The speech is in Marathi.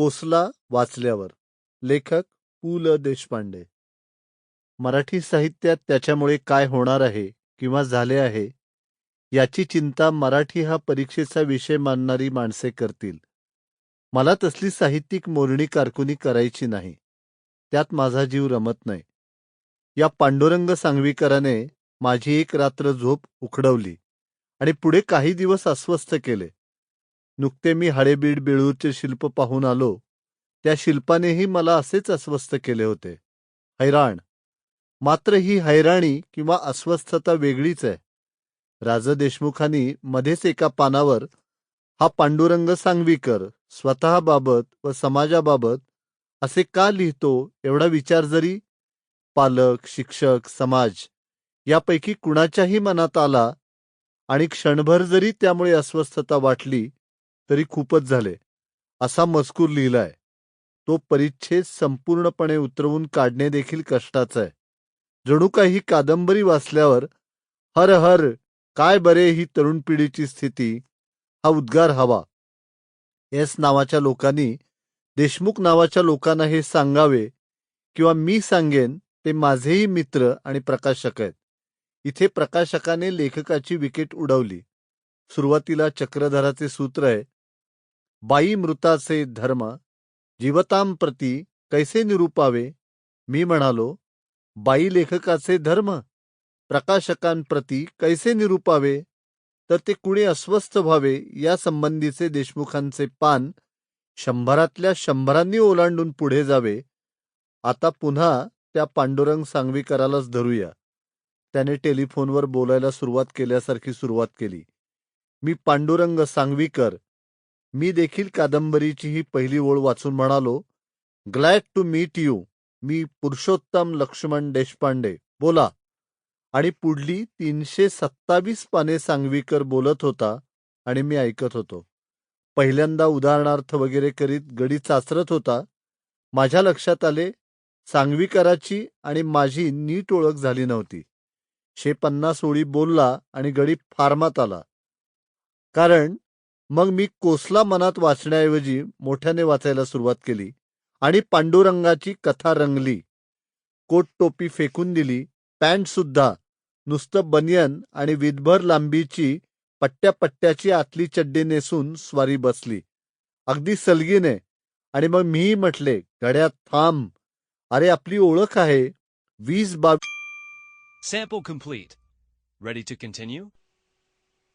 कोसला वाचल्यावर. लेखक पु. ल. देशपांडे. मराठी साहित्यात त्याच्यामुळे काय होणार आहे किंवा झाले आहे याची चिंता मराठी हा परीक्षेचा विषय मानणारी माणसे करतील. मला तसली साहित्यिक मोरणी कारकुनी करायची नाही. त्यात माझा जीव रमत नाही. या पांडुरंग सांगवीकराने माझी एक रात्र झोप उखडवली आणि पुढे काही दिवस अस्वस्थ केले. नुकते मी हळेबीड बेळूरचे शिल्प पाहून आलो. त्या शिल्पानेही मला असेच अस्वस्थ केले होते. हैराण. मात्र ही हैराणी किंवा अस्वस्थता वेगळीच आहे. राज देशमुखांनी मध्येच एका पानावर हा पांडुरंग सांगवीकर स्वतःबाबत व समाजाबाबत असे का लिहितो एवढा विचार जरी? पालक शिक्षक समाज यापैकी कुणाच्याही मनात आला आणि क्षणभर जरी त्यामुळे अस्वस्थता वाटली तरी खूपच झाले. असा मजकूर लिहिलाय. तो परिच्छेद संपूर्णपणे उतरवून काढणे देखील कष्टाचं आहे. जणू काही कादंबरी वाचल्यावर हर हर काय बरे ही तरुण पिढीची स्थिती? हा उद्गार हवा. एस नावाच्या लोकांनी देशमुख नावाच्या लोकांना हे सांगावे किंवा मी सांगेन ते माझेही मित्र आणि प्रकाशक आहेत. इथे प्रकाशकाने लेखकाची विकेट उडवली. सुरुवातीला चक्रधराचे सूत्र आहे बाई मृताचे धर्म जीवतांप्रती कैसे निरूपावे? मी म्हणालो बाई लेखकाचे धर्म प्रकाशकांप्रती कैसे निरूपावे? तर ते कुणी अस्वस्थ व्हावे या संबंधीचे देशमुखांचे पान शंभरातल्या शंभरांनी ओलांडून पुढे जावे. आता पुन्हा त्या पांडुरंग सांगवीकरालाच धरूया. त्याने टेलिफोनवर बोलायला सुरुवात केल्यासारखी सुरुवात केली. मी पांडुरंग सांगवीकर मी देखील कादंबरीची ही पहिली ओळ वाचून म्हणालो ग्लॅड टू मीट यू मी पुरुषोत्तम लक्ष्मण देशपांडे बोला. आणि पुढली तीनशे सत्तावीस पाने सांगवीकर बोलत होता आणि मी ऐकत होतो. पहिल्यांदा उदाहरणार्थ वगैरे करीत गडी चाचरत होता. माझ्या लक्षात आले सांगवीकराची आणि माझी नीट ओळख झाली नव्हती. शे पन्नास ओळी बोलला आणि गडी फार्मात आला. कारण मग मी कोसला मनात वाचण्याऐवजी मोठ्याने वाचायला सुरुवात केली आणि पांडुरंगाची कथा रंगली. कोट टोपी फेकून दिली पॅन्टसुद्धा नुसतं बनियन आणि विधभर लांबीची पट्ट्या पट्ट्याची आतली चड्डी नेसून स्वारी बसली. अगदी सलगीने आणि मग मीही म्हटले घड्यात थांब. अरे आपली ओळख आहे. वीस बावीस